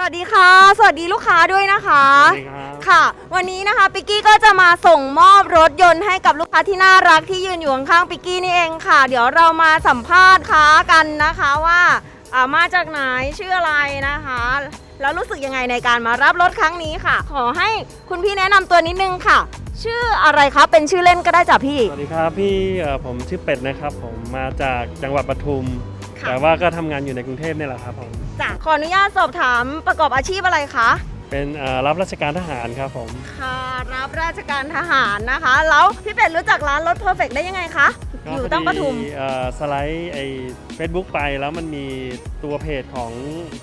สวัสดีค่ะ สวัสดีลูกค้าด้วยนะคะ สวัสดีครับ ค่ะ วันนี้นะคะปิกกี้ก็จะมาส่งมอบรถยนต์ให้กับลูกค้าที่น่ารักที่ยืนอยู่ข้างๆปิกกี้นี่เองค่ะ เดี๋ยวเรามาสัมภาษณ์ค้ากันนะคะว่าอ่ามาจากไหนชื่ออะไรนะคะ แล้วรู้สึกยังไงในการมารับรถครั้งนี้ค่ะ ขอให้คุณพี่แนะนำตัวนิดนึงค่ะ ชื่ออะไรคะเป็นชื่อเล่นก็ได้จ้ะพี่ สวัสดีครับพี่เอ่อผมชื่อเป็ดนะครับ ผมมาจากจังหวัดปทุมค่ะ แต่ว่าก็ทำงานอยู่ในกรุงเทพเนี่ยแหละครับผม จ้ะขออนุญาตสอบถามประกอบอาชีพอะไรคะ เป็นเอ่อรับราชการทหารครับผม ค่ะรับราชการทหารนะคะ แล้วพี่เป็ดรู้จักร้านรถเพอร์เฟกได้ยังไงคะ ก็อยู่ตั้งปทุม พอดีเอ่อสไลด์ไอ้เฟซบุ๊กไปแล้วมันมีตัวเพจของ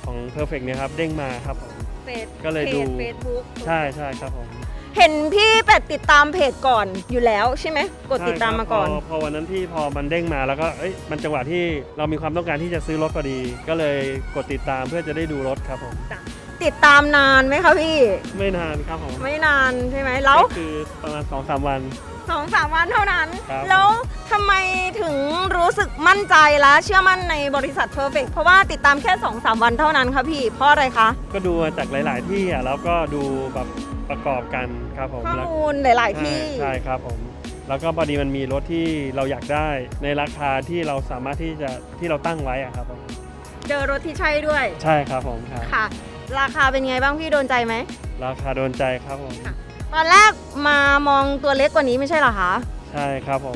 ของ Perfect เนี่ยครับ เด้งมาครับผมเฟซก็เลยดูเฟซบุ๊กใช่ใช่ครับผม เห็นพี่เป็ดติดตามเพจก่อนอยู่แล้วใช่ไหมกดติดตามมาก่อน ใช่ครับพพอวันนั้นที่พอมันเด้งมาแล้วก็เอ้ยมันจังหวะที่เรามีความต้องการที่จะซื้อรถพอดี ก็เลยกดติดตามเพื่อจะได้ดูรถครับผมติดตามนานไหมคะพี่ ไม่นานครับผมไม่นานใช่ไหมแล้วก็คือประมาณ2อสวัน สองสามวันเท่านั้น ครับ แล้วทำไมถึง รู้สึกมั่นใจและเชื่อมั่นในบริษัทเพอร์เฟกเพราะว่าติดตามแค่2อสามวันเท่านั้นคะพี่ เพราะอะไรคะ ก็ดูมาจากหลาย ๆ ที่อะแล้วก็ดูแบบประกอบกันครับผมข้อแล้วมูลหลาย ๆ ที่ใช่ใช่ครับผม แล้วก็พอดีมันมีรถที่เราอยากได้ในราคาที่เราสามารถที่จะที่เราตั้งไว้อะครับผมเจอรถที่ใช่ด้วย ใช่ครับผมครับค่ะ ราคาเป็นไงบ้างพี่โดนใจไหม ราคาโดนใจครับผมค่ะตอนแรกมามองตัวเล็กกว่านี้ไม่ใช่เหรอคะ ใช่ครับผม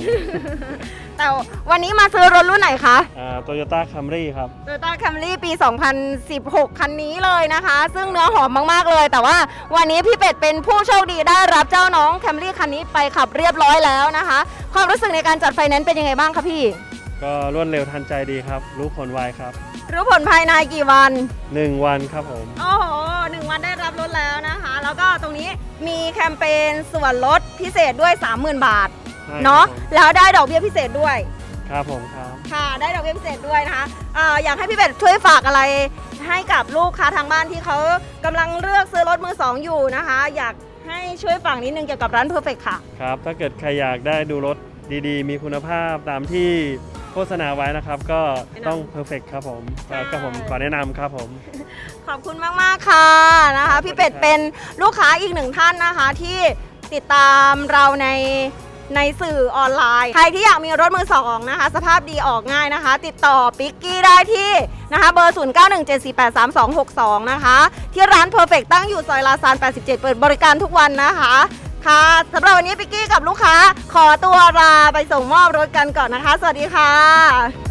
แต่วันนี้มาซื้อรถรุ่นไหนคะโตโยต้าคัมรี่ครับ Toyota Camry ปี 2016 คันนี้เลยนะคะ ซึ่งเนื้อหอมมาก ๆ เลย แต่ว่าวันนี้พี่เป็ดเป็นผู้โชคดีได้รับเจ้าน้อง Camry คันนี้ไปขับเรียบร้อยแล้วนะคะ ความรู้สึกในการจัดไฟแนนซ์เป็นยังไงบ้างคะพี่ ก็รวดเร็วทันใจดีครับ รู้ผลไวครับ รู้ผลภายในกี่วัน 1 วันครับผม โอ้โหหนึ่งวันได้รับรถแล้วนะคะ แล้วก็ตรงนี้มีแคมเปญส่วนลดพิเศษด้วย 30,000 บาทใช่ เนาะครับผมแล้วได้ดอกเบี้ยพิเศษด้วย ครับผมครับค่ะ ได้ดอกเบี้ยพิเศษด้วยนะคะอ่าอยากให้พี่เป็ดช่วยฝากอะไรให้กับลูกค้าทางบ้านที่เขากำลังเลือกซื้อรถมือสองอยู่นะคะ อยากให้ช่วยฝากนิดนึงเกี่ยวกับร้าน Perfect ค่ะ ครับ ถ้าเกิดใครอยากได้ดูรถดีๆ มีคุณภาพตามที่โฆษณาไว้นะครับ ก็ต้อง perfect ครับผมใช่ ก็ผมขอแนะนำครับผม ขอบคุณมาก ๆ ค่ะนะคะ พี่เป็ดเป็นลูกค้าอีกหนึ่งท่านนะคะ ที่ติดตามเราใน ในสื่อออนไลน์ ใครที่อยากมีรถมือสองนะคะ สภาพดีออกง่ายนะคะ ติดต่อปิกกี้ได้ที่นะคะเบอร์ 0917483262 นะคะ ที่ร้าน Perfect ตั้งอยู่ซอยลาซาน 87 เปิดบริการทุกวันนะคะค่ะสำหรับวันนี้ปิกกี้กับลูกค้า ขอตัวลาไปส่งมอบรถกันก่อนนะคะ สวัสดีค่ะ